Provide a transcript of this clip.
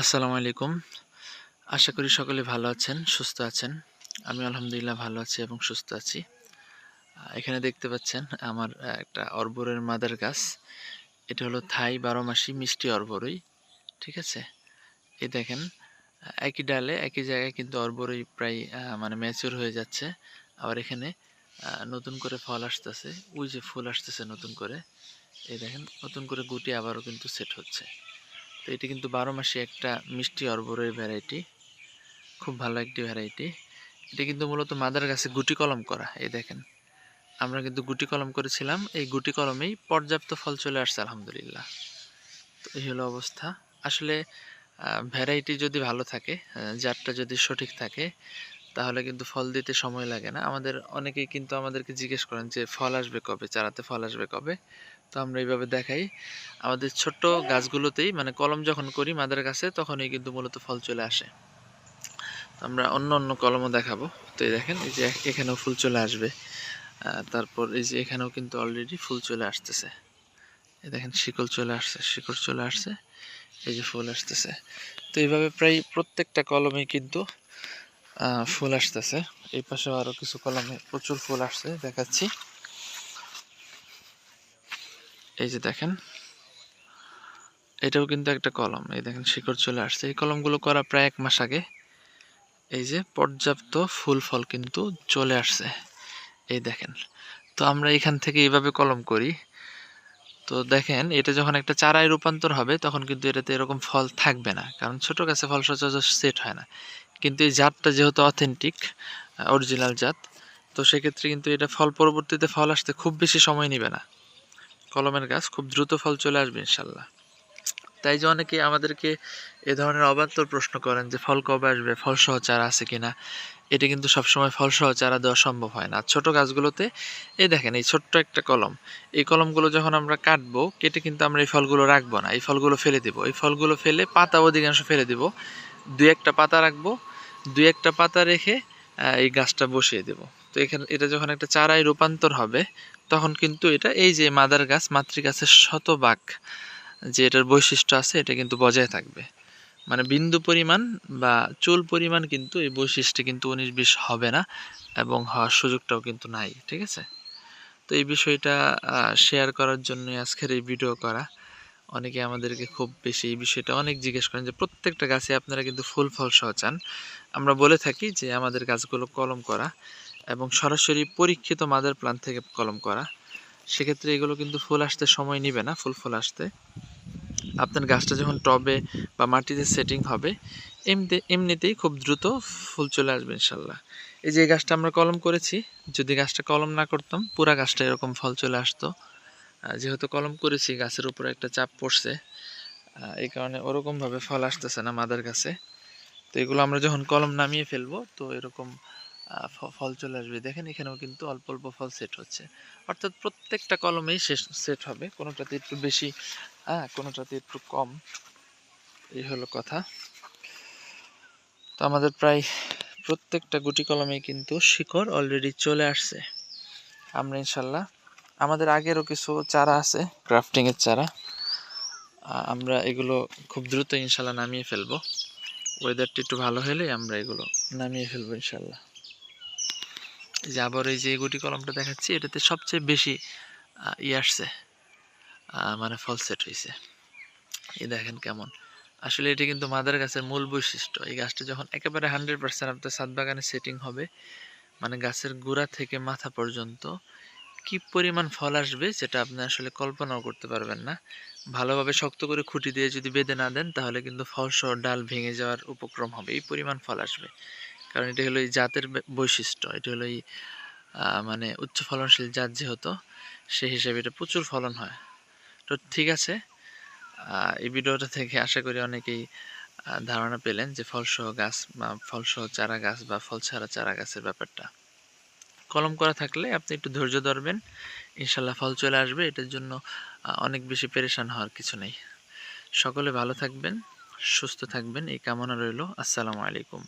আসসালামু আলাইকুম। আশা করি সকলে ভালো আছেন, সুস্থ আছেন। আমি আলহামদুলিল্লাহ ভালো আছি এবং সুস্থ আছি। এখানে দেখতে পাচ্ছেন আমার একটা অর্বরের মাদার গাছ। এটা হলো থাই বারো মাসি মিষ্টি অর্বরই, ঠিক আছে? এই দেখেন একই ডালে, একই জায়গায় কিন্তু অর্বরই প্রায় মানে ম্যাচিওর হয়ে যাচ্ছে। আবার এখানে নতুন করে ফল আসতেছে। ওই যে ফুল আসতেছে নতুন করে। এই দেখেন, নতুন করে গুটি আবারও কিন্তু সেট হচ্ছে। তো এটি কিন্তু বারো মাসে একটা মিষ্টি অর্বরের ভ্যারাইটি খুব ভালো একটি ভ্যারাইটি এটি কিন্তু মূলত মাদার গাছে গুটি কলম করা, এই দেখেন। আমরা কিন্তু গুটি কলম করেছিলাম, এই গুটি কলমেই পর্যাপ্ত ফল চলে আসছে, আলহামদুলিল্লাহ। তো এই হলো অবস্থা। আসলে ভ্যারাইটি যদি ভালো থাকে জাতটা যদি সঠিক থাকে, তাহলে কিন্তু ফল দিতে সময় লাগে না। আমাদের, অনেকেই কিন্তু আমাদেরকে জিজ্ঞেস করেন যে ফল আসবে কবে, চারাতে ফল আসবে কবে? তো আমরা এইভাবে দেখাই। আমাদের ছোট্ট গাছগুলোতেই মানে কলম যখন করি মাদার গাছে, তখনই কিন্তু মূলত ফল চলে আসে। আমরা অন্য অন্য কলমও দেখাবো। তো এই দেখেন, এই যে এখানেও ফুল চলে আসবে। তারপর এই যে এখানেও কিন্তু অলরেডি ফুল চলে আসতেছে। এই দেখেন, শিকল চলে আসছে, শিকড় চলে আসছে, এই যে ফুল আসতেছে। তো এইভাবে প্রায় প্রত্যেকটা কলমে কিন্তু ফুল আসতেছে। এই পাশেও আরও কিছু কলমে প্রচুর ফুল আসছে, দেখাচ্ছি। এই যে দেখেন, এটাও কিন্তু একটা কলম। এই দেখেন, শিকড় চলে আসছে। এই কলমগুলো করা প্রায় এক মাস আগে। এই যে পর্যাপ্ত ফুল ফল কিন্তু চলে আসছে। এই দেখেন, তো আমরা এখান থেকে এইভাবে কলম করি। তো দেখেন, এটা যখন একটা চারায় রূপান্তর হবে, তখন কিন্তু এটাতে এরকম ফল থাকবে না। কারণ ছোট গাছে ফল সচরাচর সেট হয় না। কিন্তু এই জাতটা যেহেতু অথেন্টিক অরিজিনাল জাত, তো সেক্ষেত্রে কিন্তু এটা ফল পরবর্তীতে ফল আসতে খুব বেশি সময় নেবে না। কলমের গাছ খুব দ্রুত ফল চলে আসবে ইনশাল্লাহ। তাই যে অনেকে আমাদেরকে এ ধরনের অবান্তর প্রশ্ন করেন যে ফল কবে আসবে, ফল সহ চারা আছে কিনা, এটি কিন্তু সবসময় ফল সহ চারা দেওয়া সম্ভব হয় না। ছোট গাছগুলোতে, এই দেখেন এই ছোট্ট একটা কলম, এই কলমগুলো যখন আমরা কাটবো, কেটে কিন্তু আমরা এই ফলগুলো রাখব না, এই ফলগুলো ফেলে দিব। এই ফলগুলো ফেলে পাতা অধিকাংশ ফেলে দিব, দুই একটা পাতা রাখব, দুই একটা পাতা রেখে এই গাছটা বসিয়ে দেব। তো এখানে, এটা যখন একটা চারায় রূপান্তর হবে, তখন কিন্তু এটা, এই যে মাদার গাছ মাতৃ গাছের শতভাগ যে এটার বৈশিষ্ট্য আছে, এটা কিন্তু বজায় থাকবে। মানে বিন্দু পরিমাণ বা চুল পরিমাণ কিন্তু এই বৈশিষ্ট্যে কিন্তু উনিশ বিশ হবে না এবং হওয়ার সুযোগটাও কিন্তু নাই, ঠিক আছে? তো এই বিষয়টা শেয়ার করার জন্য আজকের এই ভিডিও করা। অনেকে আমাদেরকে খুব বেশি এই বিষয়টা অনেক জিজ্ঞেস করেন যে, প্রত্যেকটা গাছে আপনারা কিন্তু ফুল ফল সহ চান? আমরা বলে থাকি যে, আমাদের গাছগুলো কলম করা। এবং সরাসরি পরীক্ষিত মাদার প্লান্ট থেকে কলম করা। সেক্ষেত্রে এগুলো কিন্তু ফুল আসতে সময় নেবে না, ফুল ফুল আসতে। আপনার গাছটা যখন টবে বা মাটিতে সেটিং হবে এমনিতে এমনিতেই খুব দ্রুত ফুল চলে আসবে ইনশাল্লাহ। এই যে গাছটা আমরা কলম করেছি, যদি গাছটা কলম না করতাম, পুরা গাছটা এরকম ফল চলে আসতো। যেহেতু কলম করেছি, গাছের উপরে একটা চাপ পড়ছে এই কারণে ওরকমভাবে ফল আসতেছে না মাদার গাছে। তো এগুলো আমরা যখন কলম নামিয়ে ফেলব, তো এরকম ফল চলে আসবে। দেখেন এখানেও কিন্তু অল্প অল্প ফল সেট হচ্ছে। অর্থাৎ প্রত্যেকটা কলমেই শেষ সেট হবে। কোনোটাতে একটু বেশি হ্যাঁ কোনোটাতে একটু কম। এই হলো কথা। তো আমাদের প্রায় প্রত্যেকটা গুটি কলমে কিন্তু শিকড় অলরেডি চলে আসছে। আমরা ইনশাল্লাহ, আমাদের আগেরও কিছু চারা আছে ক্রাফটিংয়ের চারা। আমরা এগুলো খুব দ্রুত ইনশাল্লাহ নামিয়ে ফেলব। ওয়েদারটি একটু ভালো হলেই আমরা এগুলো নামিয়ে ফেলব ইনশাল্লাহ। যে আবার এই যে গুটি কলমটা দেখাচ্ছি, এটাতে সবচেয়ে বেশি ই আসছে মানে ফল সেট হয়েছে এই দেখেন কেমন। আসলে এটা কিন্তু মাদার গাছের মূল বৈশিষ্ট্য। এই গাছটা যখন একেবারে হান্ড্রেড পার্সেন্ট আপনার ছাদ বাগানে সেটিং হবে মানে গাছের গোড়া থেকে মাথা পর্যন্ত কি পরিমাণ ফল আসবে যেটা আপনি আসলে কল্পনাও করতে পারবেন না। ভালোভাবে শক্ত করে খুঁটি দিয়ে যদি বেঁধে না দেন, তাহলে কিন্তু ফল সহ ডাল ভেঙে যাওয়ার উপক্রম হবে। এই পরিমাণ ফল আসবে। কারণ এটা হলো এই জাতের বৈশিষ্ট্য, এটা হলো এই মানে উচ্চ ফলনশীল জাত যেহেতু, সেই হিসেবে এটা প্রচুর ফলন হয়। তো ঠিক আছে এই ভিডিওটা থেকে আশা করি অনেকেই ধারণা পেলেন যে ফলসহ গাছ বা ফলসহ চারা গাছ বা ফল ছাড়া চারা গাছের ব্যাপারটা। কলম করা থাকলে আপনি একটু ধৈর্য ধরবেন, ইনশাল্লাহ ফল চলে আসবে, এটার জন্য অনেক বেশি পেরেশান হওয়ার কিছু নেই। সকলে ভালো থাকবেন, সুস্থ থাকবেন, এই কামনা রইল, আসসালামু আলাইকুম।